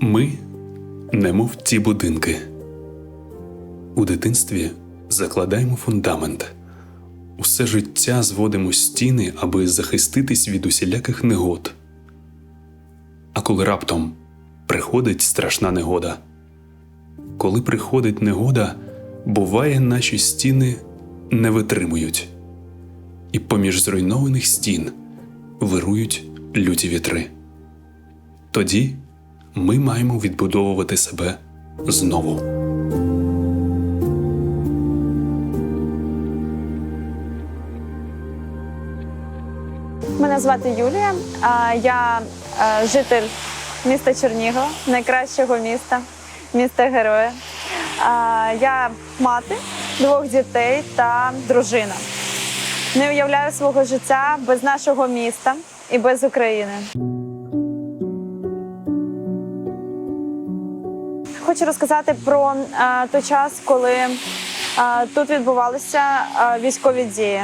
Ми немов ті будинки. У дитинстві закладаємо фундамент. Усе життя зводимо стіни, аби захиститись від усіляких негод. А коли раптом приходить страшна негода. Коли приходить негода, буває, наші стіни не витримують, і поміж зруйнованих стін вирують люті вітри. Тоді ми маємо відбудовувати себе знову. Мене звати Юлія. Я е, житель міста Чернігова, найкращого міста, міста Героя. Я мати двох дітей та дружина. Не уявляю свого життя без нашого міста і без України. Хочу розказати про е, той час, коли е, тут відбувалися е, військові дії.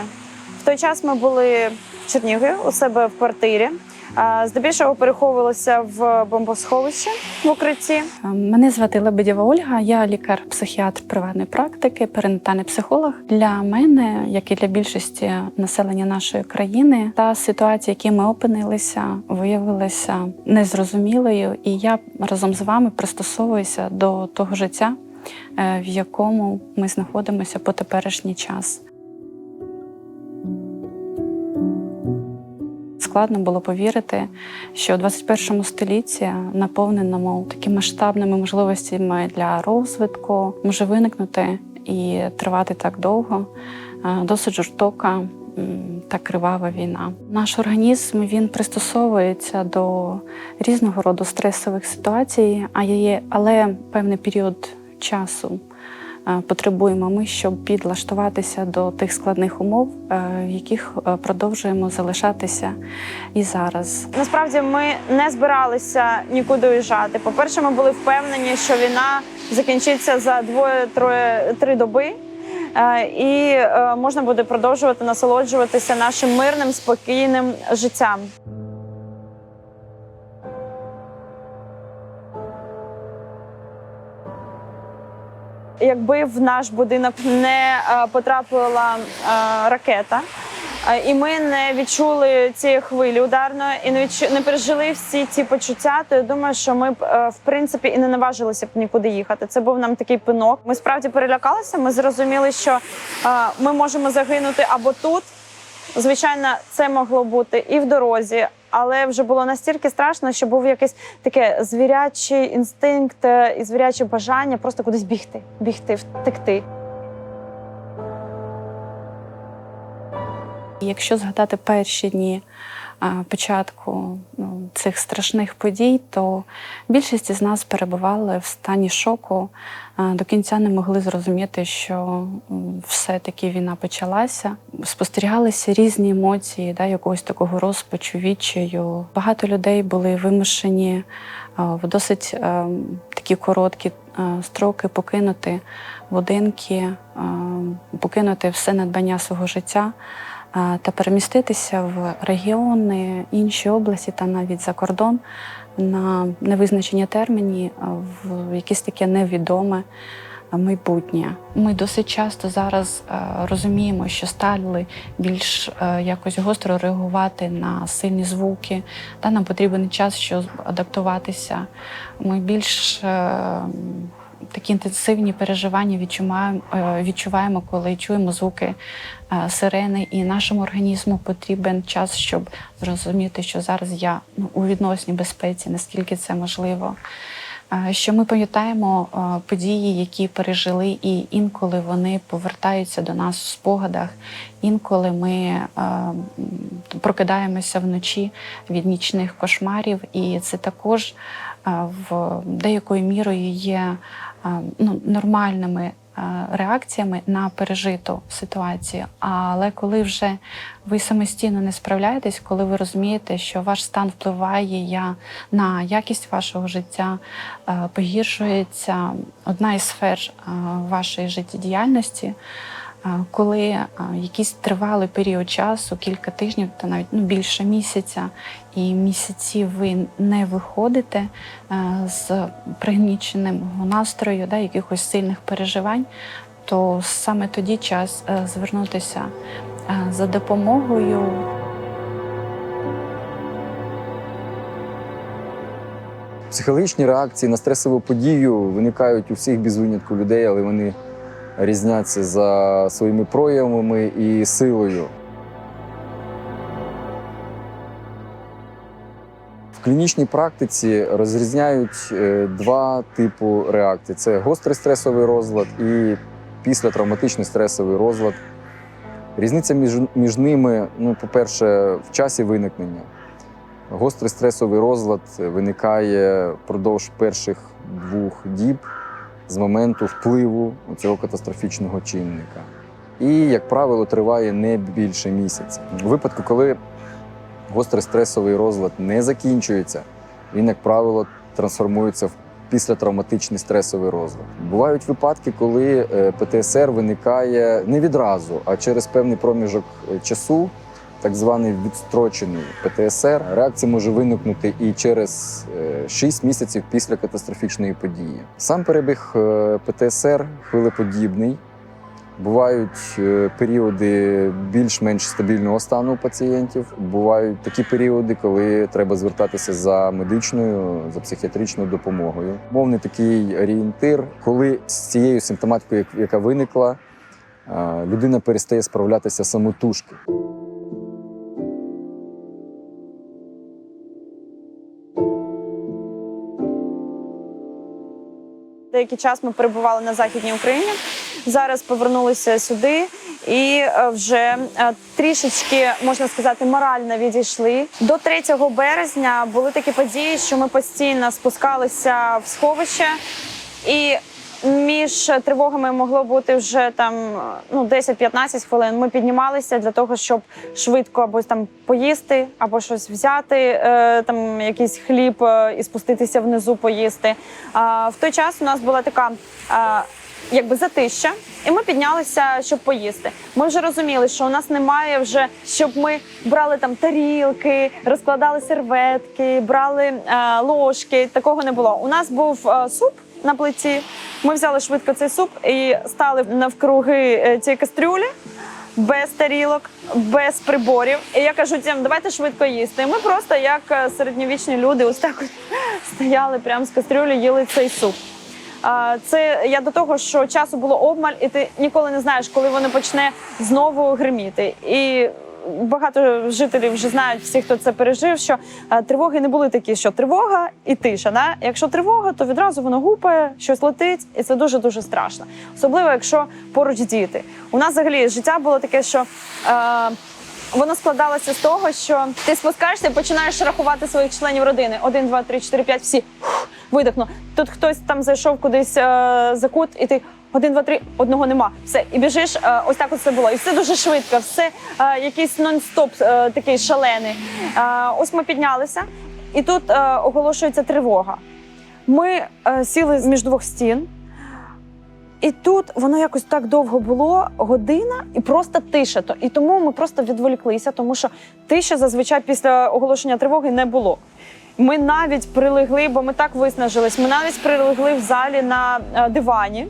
В той час ми були в Чернігові у себе в квартирі. Е, Здебільшого переховувалися в бомбосховище в укритті. Мене звати Лебедєва Ольга, я лікар-психіатр приватної практики, перинатальний психолог. Для мене, як і для більшості населення нашої країни, та ситуація, в якій ми опинилися, виявилася незрозумілою, і я разом з вами пристосовуюся до того життя, е, в якому ми знаходимося по теперішній час. Складно було повірити, що у 21 столітті, наповненому такими масштабними можливостями для розвитку, може виникнути і тривати так довго, е, досить жорстока та кривава війна. Наш організм він пристосовується до різного роду стресових ситуацій, а є, але певний період часу потребуємо ми, щоб підлаштуватися до тих складних умов, е, в яких е, продовжуємо залишатися і зараз. Насправді ми не збиралися нікуди уїжджати. По-перше, ми були впевнені, що війна закінчиться за двоє-троє три доби. е, І е, можна буде продовжувати насолоджуватися нашим мирним, спокійним життям. Якби в наш будинок не е, потрапила е, ракета, е, і ми не відчули цієї хвилі ударної і не відчу... не пережили всі ці почуття, то я думаю, що ми б в принципі і не наважилися б нікуди їхати. Це був нам такий пинок. Ми справді перелякалися. Ми зрозуміли, що ми можемо загинути або тут. Звичайно, це могло бути і в дорозі, але вже було настільки страшно, що був якийсь таке звірячий інстинкт е, і звіряче бажання просто кудись бігти, бігти, втекти. Якщо згадати перші дні початку ну, цих страшних подій, то більшість із нас перебували в стані шоку, до кінця не могли зрозуміти, що все-таки війна почалася. Спостерігалися різні емоції, да, якогось такого розпачу, відчаю. Багато людей були вимушені в досить е, такі короткі е, строки покинути будинки, е, покинути все надбання свого життя та переміститися в регіони, інші області та навіть за кордон на невизначені терміні, в якесь таке невідоме майбутнє. Ми досить часто зараз розуміємо, що стали більш якось гостро реагувати на сильні звуки, та нам потрібен час, щоб адаптуватися. Ми більш такі інтенсивні переживання відчуваємо, е, відчуваємо, коли чуємо звуки е, сирени, і нашому організму потрібен час, щоб зрозуміти, що зараз я ну, у відносній безпеці, наскільки це можливо. Е, Що ми пам'ятаємо події, які пережили, і інколи вони повертаються до нас в спогадах. Інколи ми прокидаємося вночі від нічних кошмарів, і це також в деякою мірою є ну, нормальними реакціями на пережиту ситуацію. Але коли вже ви самостійно не справляєтесь, коли ви розумієте, що ваш стан впливає на якість вашого життя, погіршується одна із сфер вашої життєдіяльності. Коли якийсь тривалий період часу, кілька тижнів та навіть ну, більше місяця, і місяці ви не виходите з пригніченим настрою, да, якихось сильних переживань, то саме тоді час е, звернутися е, за допомогою. Психологічні реакції на стресову подію виникають у всіх без винятку людей, але вони різняться за своїми проявами і силою. В клінічній практиці розрізняють е, два типи реакцій: це гострий стресовий розлад і післятравматичний стресовий розлад. Різниця між, між ними, ну, по-перше, в часі виникнення. Гострий стресовий розлад виникає впродовж перших двох діб з моменту впливу цього катастрофічного чинника. І, як правило, триває не більше місяця. У випадку, коли гострий стресовий розлад не закінчується, він, як правило, трансформується в післятравматичний стресовий розлад. Бувають випадки, коли е, ПТСР виникає не відразу, а через певний проміжок е, часу так званий відстрочений ПТСР. Реакція може виникнути і через 6 місяців після катастрофічної події. Сам перебіг е, ПТСР хвилеподібний. Бувають е, періоди більш-менш стабільного стану у пацієнтів. Бувають такі періоди, коли треба звертатися за медичною, за психіатричною допомогою. Мовний такий орієнтир, коли з цією симптоматикою, яка виникла, е, людина перестає справлятися самотужки. Деякий час ми перебували на західній Україні. Зараз повернулися сюди і е, вже е, трішечки можна сказати морально відійшли. До 3 березня були такі події, що ми постійно спускалися в сховище, і між тривогами могло бути вже там ну 10-15 хвилин. Ми піднімалися для того, щоб швидко або там поїсти, або щось взяти, е, там якийсь хліб е, і спуститися внизу поїсти. В той час у нас була така. Якби затища, і ми піднялися, щоб поїсти. Ми вже розуміли, що у нас немає вже, щоб ми брали там тарілки, розкладали серветки, брали е, ложки. Такого не було. У нас був е, суп на плиті. Ми взяли швидко цей суп і стали навкруги е, цієї кастрюлі. Без тарілок, без приборів. І я кажу, тім, давайте швидко їсти. І ми просто, як е, середньовічні люди, ось так стояли прямо з кастрюлі, їли цей суп. Це я до того, що часу було обмаль, і ти ніколи не знаєш, коли воно почне знову гриміти. І багато жителів вже знають, всі, хто це пережив, що е, тривоги не були такі, що тривога і тиша. Да? Якщо тривога, то відразу воно гупає, щось летить, і це дуже дуже страшно. Особливо, якщо поруч діти. У нас взагалі життя було таке, що. Е, Воно складалося з того, що ти спускаєшся і починаєш рахувати своїх членів родини. Один, два, три, чотири, п'ять, всі видихну. Тут хтось там зайшов кудись е, за кут, і ти один, два, три, одного нема. Все, і біжиш. Е, ось так все було. І все дуже швидко, все е, якийсь нон-стоп е, такий шалений. Ось ми піднялися, і тут оголошується тривога. Ми сіли між двох стін. І тут воно якось так довго було, година, і просто тиша. І тому ми просто відволіклися, тому що тиші зазвичай після оголошення тривоги не було. Ми навіть прилегли, бо ми так виснажились. Ми навіть прилегли в залі на дивані.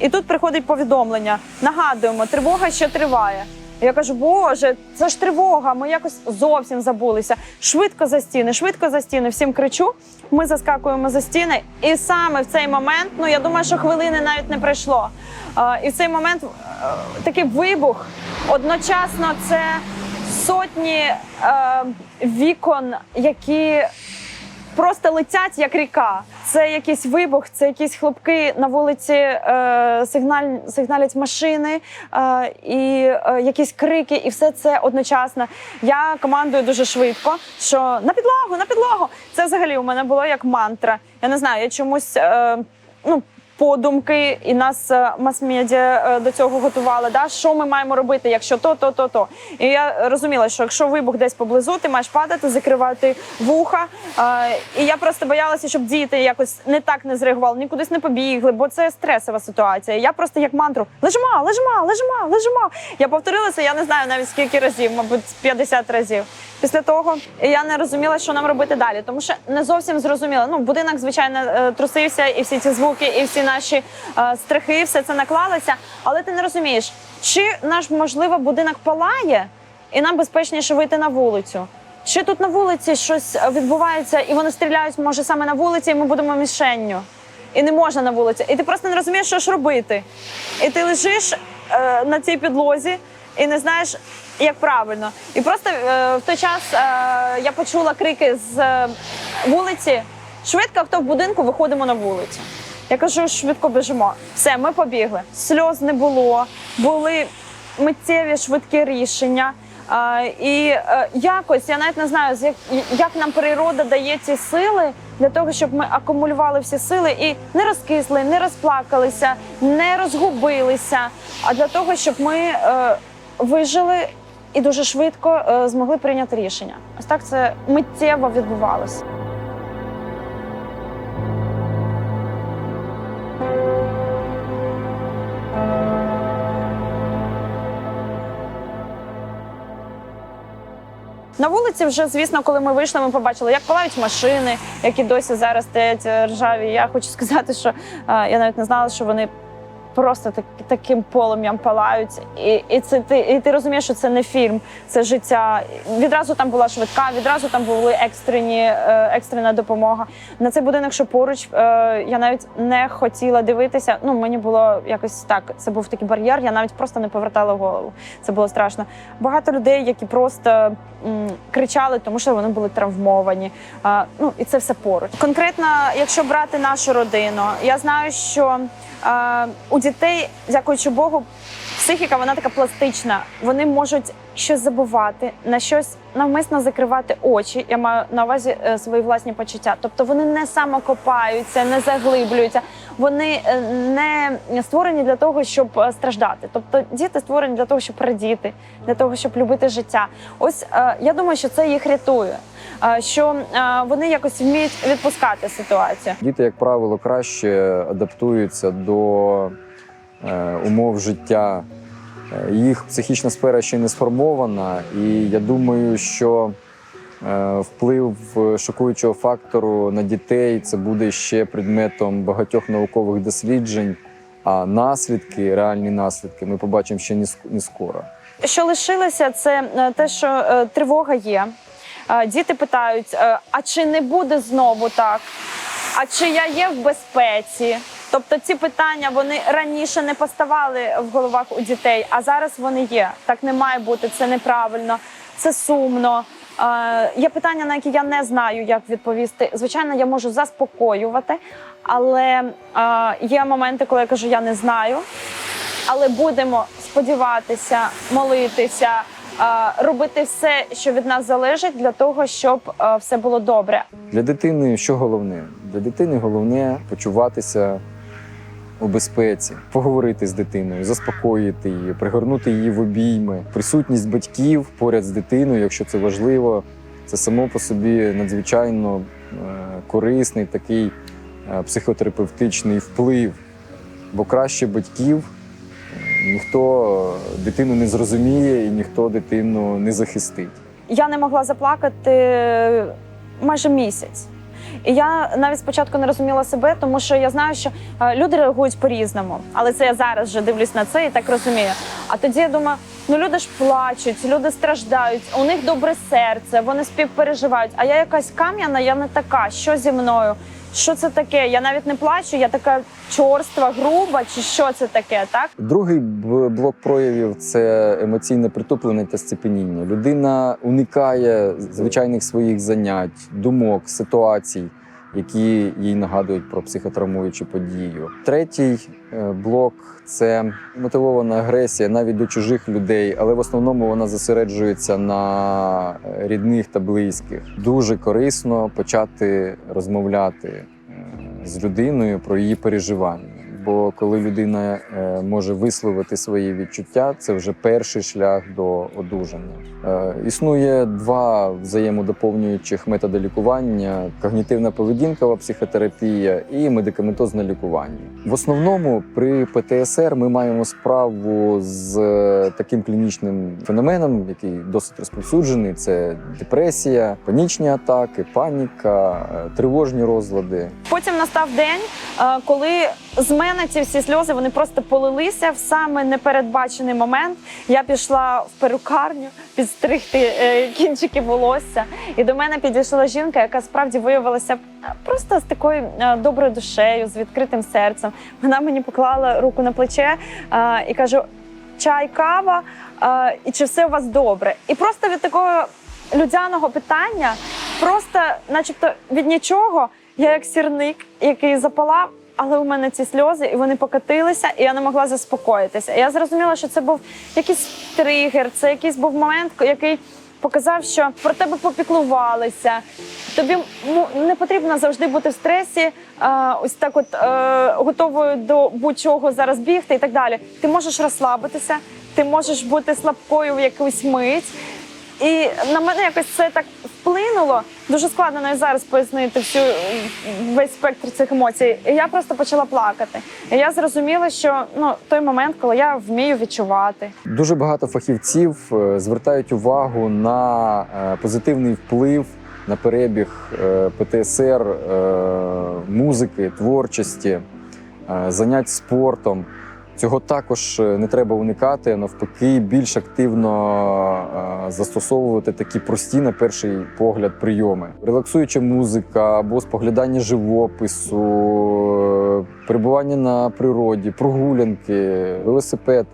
І тут приходить повідомлення: нагадуємо, тривога ще триває. Я кажу, Боже, це ж тривога. Ми якось зовсім забулися. Швидко за стіни, швидко за стіни. Всім кричу. Ми заскакуємо за стіни, і саме в цей момент, ну я думаю, що хвилини навіть не пройшло. І в цей момент е, такий вибух. Одночасно це сотні е, вікон, які просто летять як ріка. Це якийсь вибух, це якісь хлопки на вулиці, е, сигналь, сигналять машини, е, і е, якісь крики, і все це одночасно. Я командую дуже швидко, що на підлогу, на підлогу. Це взагалі у мене було як мантра. Я не знаю, я чомусь. Е, ну, подумки, і нас е, мас-медіа е, до цього готували. Да? Що ми маємо робити, якщо то, то, то, то. І я розуміла, що якщо вибух десь поблизу, ти маєш падати, закривати вуха. Е, І я просто боялася, щоб діти якось не так не зреагували, ні кудись не побігли, бо це стресова ситуація. Я просто як мантру лежимо, лежимо, лежимо, лежимо. Я повторила це, я не знаю навіть скільки разів, мабуть, 50 разів. Після того я не розуміла, що нам робити далі, тому що не зовсім зрозуміла. Ну, будинок, звичайно, трусився, і всі ці звуки, і всі наші е, страхи, все це наклалося. Але ти не розумієш, чи наш можливо будинок палає, і нам безпечніше вийти на вулицю. Чи тут на вулиці щось відбувається, і вони стріляють, може, саме на вулиці, і ми будемо мішенню. І не можна на вулиці. І ти просто не розумієш, що ж робити. І ти лежиш е, на цій підлозі і не знаєш, як правильно. І просто е, в той час е, я почула крики з е, вулиці: швидко, хто в будинку, виходимо на вулицю. Я кажу, швидко біжимо. Все, ми побігли. Сльоз не було, були миттєві швидкі рішення. А, і е, якось я навіть не знаю, як, як нам природа дає ці сили для того, щоб ми акумулювали всі сили і не розкисли, не розплакалися, не розгубилися. А для того, щоб ми е, вижили і дуже швидко е, змогли прийняти рішення. Ось так це миттєво відбувалося. Вулиці вже, звісно, коли ми вийшли, ми побачили, як палають машини, які досі зараз стоять е, ржаві. Я хочу сказати, що е, я навіть не знала, що вони просто так, таким полум'ям палають. І, і, це, ти, і ти розумієш, що це не фільм, це життя. Відразу там була швидка, відразу там були екстрені, е, екстрена допомога. На цей будинок, що поруч, е, я навіть не хотіла дивитися. Ну, мені було якось так. Це був такий бар'єр, я навіть просто не повертала голову. Це було страшно. Багато людей, які просто м, кричали, тому що вони були травмовані. А, ну і це все поруч. Конкретно, якщо брати нашу родину, я знаю, що у дітей, дякуючи Богу, психіка вона така пластична. Вони можуть щось забувати, на щось навмисно закривати очі. Я маю на увазі е, свої власні почуття. Тобто вони не самокопаються, не заглиблюються. Вони е, не створені для того, щоб е, страждати. Тобто діти створені для того, щоб радіти, для того, щоб любити життя. Ось я думаю, що це їх рятує. Що вони якось вміють відпускати ситуацію. Діти, як правило, краще адаптуються до е, умов життя. Е, Їх психічна сфера ще не сформована, і я думаю, що е, вплив шокуючого фактору на дітей це буде ще предметом багатьох наукових досліджень. А наслідки, реальні наслідки, ми побачимо ще не ск- скоро. Що лишилося, це те, що тривога є. Е, Діти питають: е, а чи не буде знову так? А чи я є в безпеці? Тобто ці питання вони раніше не поставали в головах у дітей, а зараз вони є. Так не має бути, це неправильно, це сумно. Е, Є питання, на які я не знаю, як відповісти. Звичайно, я можу заспокоювати, але е, є моменти, коли я кажу, я не знаю але будемо сподіватися, молитися, робити все, що від нас залежить, для того, щоб все було добре. Для дитини що головне? Для дитини головне почуватися у безпеці, поговорити з дитиною, заспокоїти її, пригорнути її в обійми. Присутність батьків поряд з дитиною, якщо це важливо, це само по собі надзвичайно е, корисний такий е, психотерапевтичний вплив. Бо краще батьків ніхто дитину не зрозуміє і ніхто дитину не захистить. Я не могла заплакати майже місяць. І я навіть спочатку не розуміла себе, тому що я знаю, що е, люди реагують по-різному. Але це я зараз вже дивлюсь на це і так розумію. А тоді я думаю, ну люди ж плачуть, люди страждають, у них добре серце, вони співпереживають. А я якась кам'яна, я не така. Що зі мною? Що це таке? Я навіть не плачу, я така чорства, груба, чи що це таке, так? Другий блок проявів це емоційне притуплення та сцепеніння. Людина уникає звичайних своїх занять, думок, ситуацій, які їй нагадують про психотравмуючу подію. Третій е, блок це мотивована агресія навіть до чужих людей, але в основному вона зосереджується на е, рідних та близьких. Дуже корисно почати розмовляти е, з людиною про її переживання. Бо коли людина е, може висловити свої відчуття, це вже перший шлях до одужання. Е, Існує два взаємодоповнюючих методи лікування: когнітивна поведінкова психотерапія і медикаментозне лікування. В основному при ПТСР ми маємо справу з е, таким клінічним феноменом, який досить розповсюджений: це депресія, панічні атаки, паніка, тривожні розлади. Потім настав день, коли з мене ці всі сльози вони просто полилися в саме непередбачений момент. Я пішла в перукарню підстригти е, кінчики волосся, і до мене підійшла жінка, яка справді виявилася е, просто з такою е, доброю душею, з відкритим серцем. Вона мені поклала руку на плече і каже: чай, кава, і чи все у вас добре? І просто від такого людяного питання, просто, начебто, від нічого, я як сірник, який запалав. Але у мене ці сльози, і вони покатилися, і я не могла заспокоїтися. І я зрозуміла, що це був якийсь тригер, це якийсь був момент, який показав, що про тебе попіклувалися. Тобі не потрібно завжди бути в стресі, ось так, от е, готовою до будь-чого зараз бігти і так далі. Ти можеш розслабитися, ти можеш бути слабкою в якусь мить. І на мене якось це так вплинуло. Дуже складно навіть зараз пояснити всю весь спектр цих емоцій. І я просто почала плакати. І я зрозуміла, що ну той момент, коли я вмію відчувати. Дуже багато фахівців е, звертають увагу на е, позитивний вплив на перебіг е, ПТСР, музики, творчості, занять спортом. Цього також е, не треба уникати, навпаки, більш активно е, застосовувати такі прості на перший погляд прийоми. Релаксуюча музика або споглядання живопису, е, перебування на природі, прогулянки, велосипед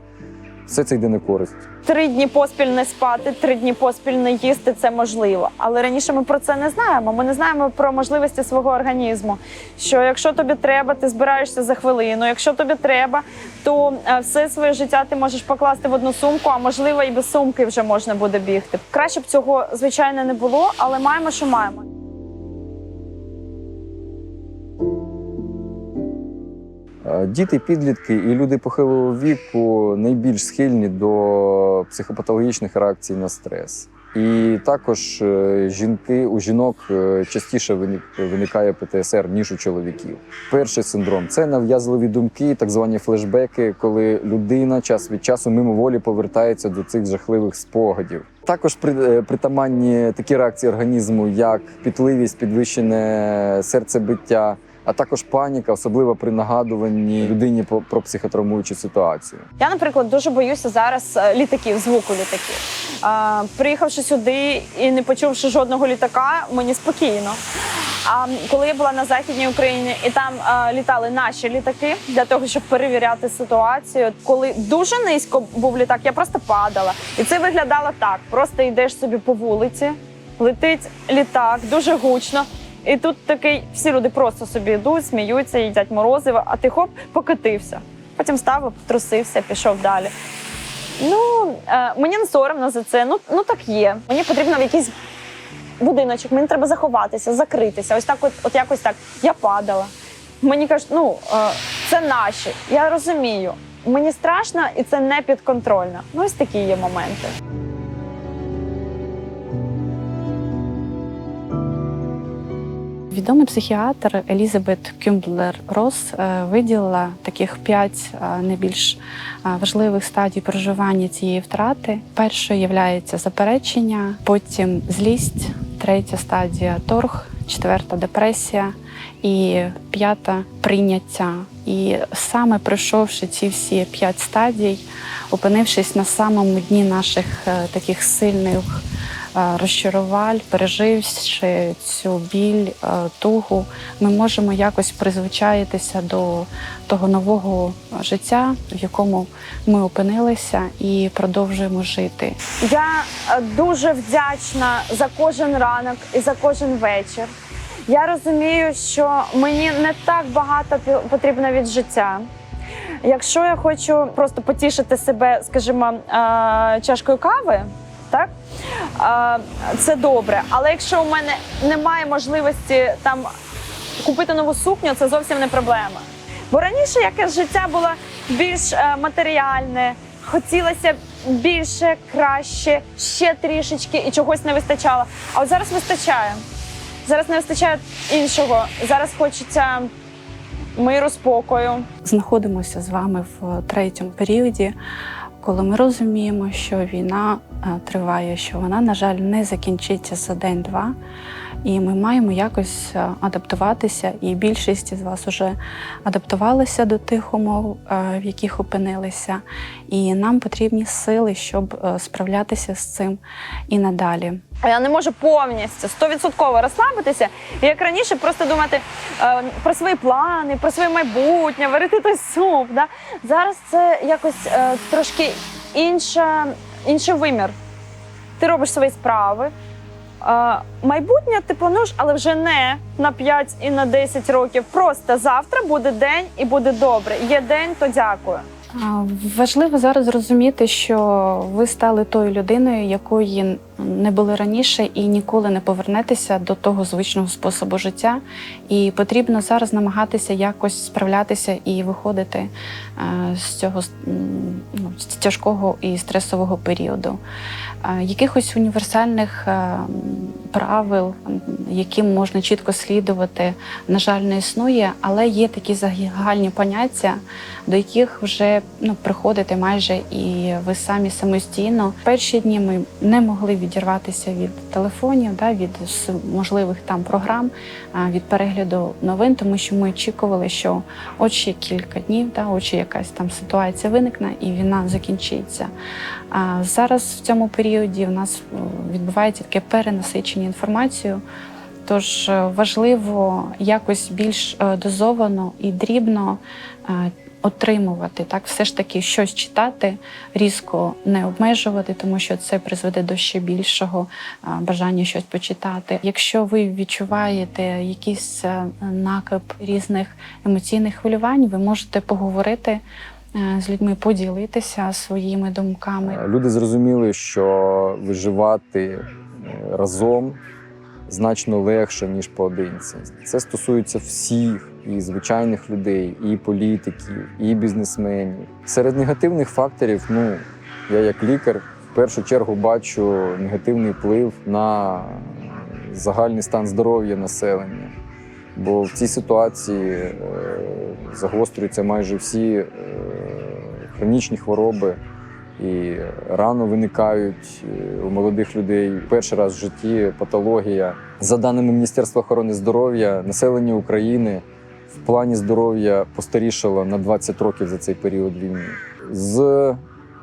все це йде на користь. Три дні поспіль не спати, три дні поспіль не їсти це можливо. Але раніше ми про це не знаємо. Ми не знаємо про можливості свого організму. Що якщо тобі треба, ти збираєшся за хвилину. Якщо тобі треба, то е, все своє життя ти можеш покласти в одну сумку, а можливо і без сумки вже можна буде бігти. Краще б цього звичайно не було, але маємо, що маємо. Діти, підлітки і люди похилого віку найбільш схильні до психопатологічних реакцій на стрес. І також е, жінки у жінок е, частіше виникає ПТСР, ніж у чоловіків. Перший синдром це нав'язливі думки, так звані флешбеки, коли людина час від часу мимоволі повертається до цих жахливих спогадів. Також при- е, притаманні такі реакції організму, як пітливість, підвищене серцебиття, а також паніка, особливо при нагадуванні людині про, психотравмуючу ситуацію. Я, наприклад, дуже боюся зараз е, літаків, звуку літаків. А, приїхавши сюди і не почувши жодного літака, мені спокійно. А коли я була на західній Україні і там е, літали наші літаки для того, щоб перевіряти ситуацію, коли дуже низько був літак, я просто падала. І це виглядало так: просто йдеш собі по вулиці, летить літак дуже гучно. І тут такий всі люди просто собі йдуть, сміються, їдять морозиво, а ти хоп покатився. Потім став, потрусився, пішов далі. Ну е, мені не соромно за це. Ну, ну так є. Мені потрібно в якийсь будиночок, мені треба заховатися, закритися. Ось так, от, от якось так. Я падала. Мені кажуть, ну е, це наші. Я розумію. Мені страшно і це не підконтрольно. Ну, ось такі є моменти. Відомий психіатр Елізабет Кюмблер Рос е, виділила таких п'ять е, найбільш е, важливих стадій проживання цієї втрати. Першою є заперечення, потім злість, третя стадія торг, четверта депресія і п'ята прийняття. І саме пройшовши ці всі п'ять стадій, опинившись на самому дні наших таких сильних розчарувань, переживши цю біль, е, тугу, ми можемо якось призвичаїтися до того нового життя, в якому ми опинилися, і продовжуємо жити. Я е, дуже вдячна за кожен ранок і за кожен вечір. Я розумію, що мені не так багато потрібно від життя. Якщо я хочу просто потішити себе, скажімо, е, чашкою кави, так е, це добре. Але якщо у мене немає можливості там купити нову сукню, це зовсім не проблема. Бо раніше якесь життя було більш е, матеріальне, хотілося більше, краще, ще трішечки і чогось не вистачало. А от зараз вистачає. Зараз не вистачає іншого. Зараз хочеться миру, спокою. знаходимося з вами в третьому періоді, коли ми розуміємо, що війна е, триває, що вона, на жаль, не закінчиться за день-два. І ми маємо якось е, адаптуватися, і більшість з вас вже адаптувалися до тих умов, е, в яких опинилися. І нам потрібні сили, щоб е, справлятися з цим і надалі. Я не можу повністю стовідсотково розслабитися, і як раніше, просто думати е, про свої плани, про своє майбутнє, варити той суп. Да? Зараз це якось е, трошки інша, інший вимір. Ти робиш свої справи. Майбутнє ти плануєш, але вже не на 5 і на 10 років. Просто завтра буде день і буде добре. Є день, то дякую. Важливо зараз зрозуміти, що ви стали тою людиною, якої не були раніше, і ніколи не повернетеся до того звичного способу життя. І потрібно зараз намагатися якось справлятися і виходити е, з цього ну, з тяжкого і стресового періоду. Якихось універсальних е, правил, яким можна чітко слідувати, на жаль, не існує, але є такі загальні поняття, до яких вже ну, приходите майже і ви самі самостійно. Перші дні ми не могли відірватися від телефонів, да, від можливих там програм, від перегляду новин, тому що ми очікували, що от ще кілька днів, да, от ще якась там ситуація виникне і війна закінчиться. А зараз в цьому періоді в нас е, відбувається таке перенасичення інформацією. Тож е, важливо якось більш е, дозовано і дрібно отримувати, так, все ж таки щось читати, різко не обмежувати, тому що це призведе до ще більшого бажання щось почитати. Якщо ви відчуваєте якийсь накип різних емоційних хвилювань, ви можете поговорити з людьми, поділитися своїми думками. Люди зрозуміли, що виживати е, разом значно легше, ніж поодинці. Це стосується всіх і звичайних людей, і політиків, і бізнесменів. Серед негативних факторів, ну я як лікар в першу чергу бачу негативний вплив на загальний стан здоров'я населення. Бо в цій ситуації е, загострюються майже всі е, хронічні хвороби і рано виникають е, у молодих людей перший раз в житті патологія. За даними Міністерства охорони здоров'я, населення України в плані здоров'я постарішало на 20 років за цей період війни. З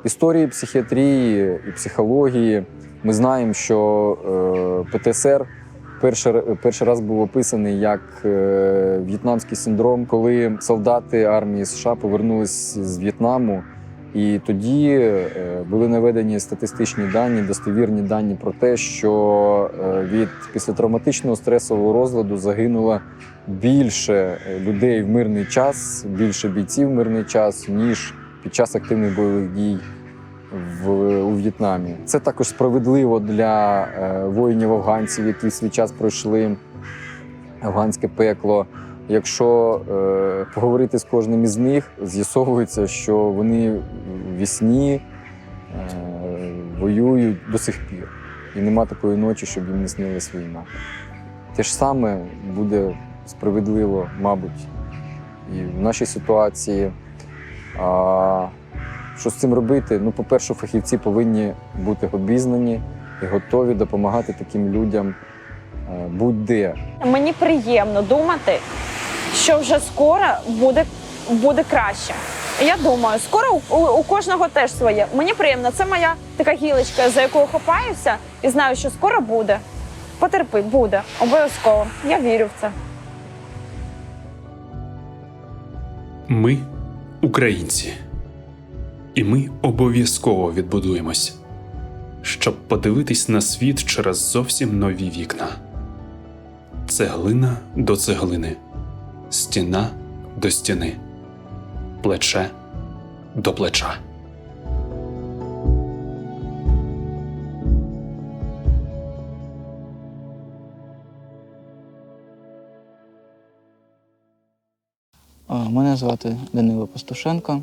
історії психіатрії і психології ми знаємо, що е, ПТСР перший, перший раз був описаний як е, в'єтнамський синдром, коли солдати армії США повернулись з В'єтнаму. І тоді е, були наведені статистичні дані, достовірні дані про те, що е, від післятравматичного стресового розладу загинуло більше людей в мирний час, більше бійців в мирний час, ніж під час активних бойових дій в, у В'єтнамі. Це також справедливо для е, воїнів афганців, які в свій час пройшли афганське пекло. Якщо е, поговорити з кожним із них, з'ясовується, що вони вісні е, воюють до сих пір. І нема такої ночі, щоб їм не снилась війна. Те ж саме буде справедливо, мабуть, і в нашій ситуації. А, що з цим робити? Ну, по-перше, фахівці повинні бути обізнані і готові допомагати таким людям е, будь-де. Мені приємно думати, що вже скоро буде, буде краще. Я думаю, скоро у, у, у кожного теж своє. Мені приємно, це моя така гілочка, за яку хапаюся, і знаю, що скоро буде. Потерпи, буде обов'язково. Я вірю в це. Ми українці, і ми обов'язково відбудуємось, щоб подивитись на світ через зовсім нові вікна. Цеглина до цеглини, стіна до стіни, плече до плеча. Мене звати Данило Пастушенко.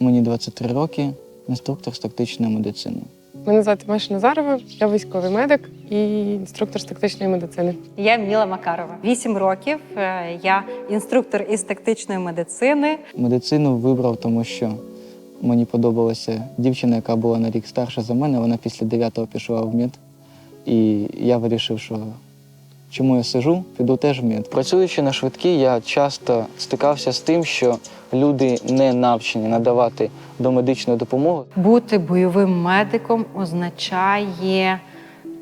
Мені 23 роки, інструктор з тактичної медицини. Мене звати Маша Назарова, я військовий медик і інструктор з тактичної медицини. Я Міла Макарова. Вісім років. Е, Я інструктор із тактичної медицини. Медицину вибрав, тому що мені подобалася дівчина, яка була на рік старша за мене. Вона після 9-го пішла в мед. І я вирішив, що чому я сижу, піду теж в мед. Працюючи на швидкій, я часто стикався з тим, що люди не навчені надавати домедичну допомогу. Бути бойовим медиком означає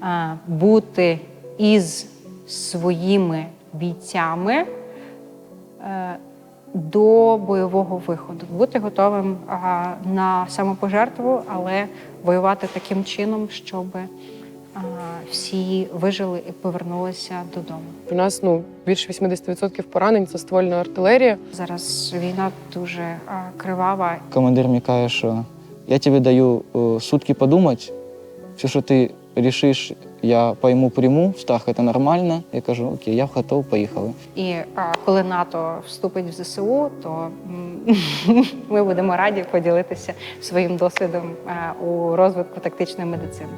е, бути із своїми бійцями е, до бойового виходу, бути готовим е, на самопожертву, але воювати таким чином, щоб всі вижили і повернулися додому. У нас ну більше 80% поранень це ствольна артилерія. Зараз війна дуже кривава, Командир мені каже, що я тобі даю е, сутки подумати, все, що ти рішиш, я пойму, приму, страх це нормально. Я кажу, окей, я готов, поїхали. І а, коли НАТО вступить в ЗСУ, то ми будемо раді поділитися своїм досвідом е, у розвитку тактичної медицини.